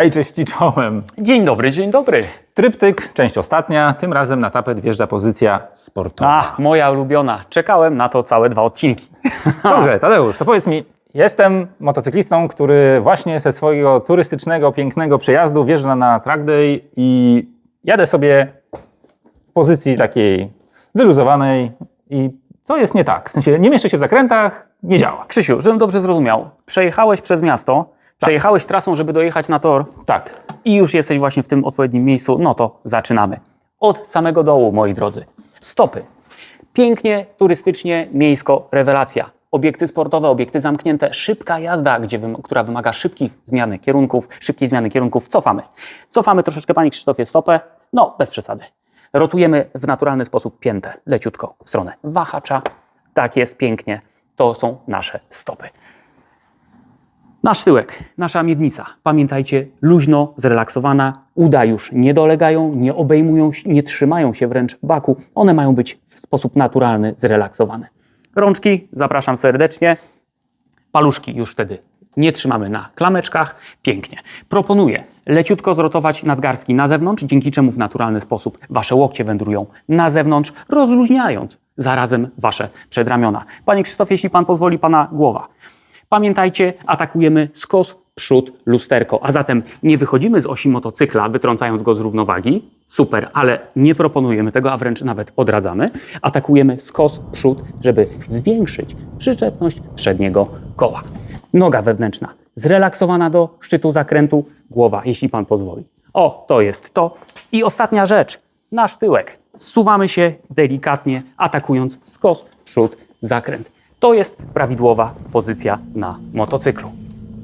Hej, cześć i czołem. Dzień dobry, dzień dobry. Tryptyk, część ostatnia. Tym razem na tapet wjeżdża pozycja sportowa. A, moja ulubiona. Czekałem na to całe dwa odcinki. Dobrze, Tadeusz, to powiedz mi, jestem motocyklistą, który właśnie ze swojego turystycznego, pięknego przejazdu wjeżdża na track day i jadę sobie w pozycji takiej wyluzowanej i co jest nie tak? W sensie nie mieszczę się w zakrętach, nie działa. Krzysiu, żebym dobrze zrozumiał. Przejechałeś przez miasto, przejechałeś trasą, żeby dojechać na tor Tak. i już jesteś właśnie w tym odpowiednim miejscu. No to zaczynamy. Od samego dołu, moi drodzy. Stopy. Pięknie, turystycznie, miejsko, rewelacja. Obiekty sportowe, obiekty zamknięte, szybka jazda, gdzie wym- która wymaga szybkich zmiany kierunków, szybkiej zmiany kierunków. Cofamy. Cofamy troszeczkę, Panie Krzysztofie, stopę. No, bez przesady. Rotujemy w naturalny sposób piętę, leciutko w stronę wahacza. Tak jest, pięknie. To są nasze stopy. Nasz tyłek, nasza miednica. Pamiętajcie, luźno, zrelaksowana. Uda już nie dolegają, nie obejmują, nie trzymają się wręcz baku. One mają być w sposób naturalny, zrelaksowane. Rączki, zapraszam serdecznie. Paluszki już wtedy nie trzymamy na klameczkach. Pięknie. Proponuję leciutko zrotować nadgarstki na zewnątrz, dzięki czemu w naturalny sposób wasze łokcie wędrują na zewnątrz, rozluźniając zarazem wasze przedramiona. Panie Krzysztofie, jeśli pan pozwoli, pana głowa. Pamiętajcie, atakujemy skos, przód, lusterko, a zatem nie wychodzimy z osi motocykla, wytrącając go z równowagi. Super, ale nie proponujemy tego, a wręcz nawet odradzamy. Atakujemy skos, przód, żeby zwiększyć przyczepność przedniego koła. Noga wewnętrzna zrelaksowana do szczytu zakrętu, głowa, jeśli pan pozwoli. O, to jest to. I ostatnia rzecz, nasz tyłek. Zsuwamy się delikatnie, atakując skos, przód, zakręt. To jest prawidłowa pozycja na motocyklu.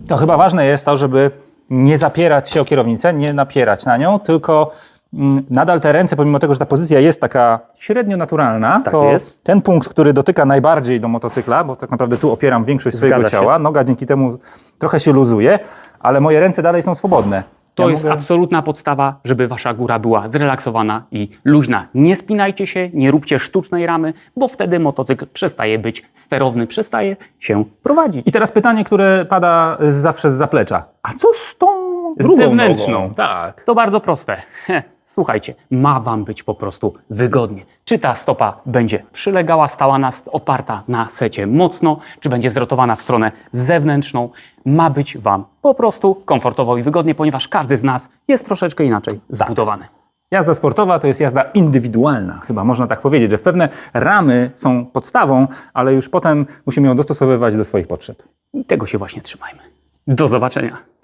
To chyba ważne jest to, żeby nie zapierać się o kierownicę, nie napierać na nią, tylko mm, nadal te ręce, pomimo tego, że ta pozycja jest taka średnio naturalna, Tak to jest. ten punkt, który dotyka najbardziej do motocykla, bo tak naprawdę tu opieram większość swojego Zgadza się. ciała, noga dzięki temu trochę się luzuje, ale moje ręce dalej są swobodne. To Ja jest mogę- absolutna podstawa, żeby wasza góra była zrelaksowana i luźna. Nie spinajcie się, nie róbcie sztucznej ramy, bo wtedy motocykl przestaje być sterowny, przestaje się prowadzić. I teraz pytanie, które pada zawsze z zaplecza. A co z tą Z drugą zewnętrzną. nogą? Tak. To bardzo proste. Słuchajcie, ma Wam być po prostu wygodnie. Czy ta stopa będzie przylegała, stała na, oparta na secie mocno, czy będzie zrotowana w stronę zewnętrzną, ma być Wam po prostu komfortowo i wygodnie, ponieważ każdy z nas jest troszeczkę inaczej zbudowany. Jazda sportowa to jest jazda indywidualna, chyba można tak powiedzieć, że pewne ramy są podstawą, ale już potem musimy ją dostosowywać do swoich potrzeb. I tego się właśnie trzymajmy. Do zobaczenia.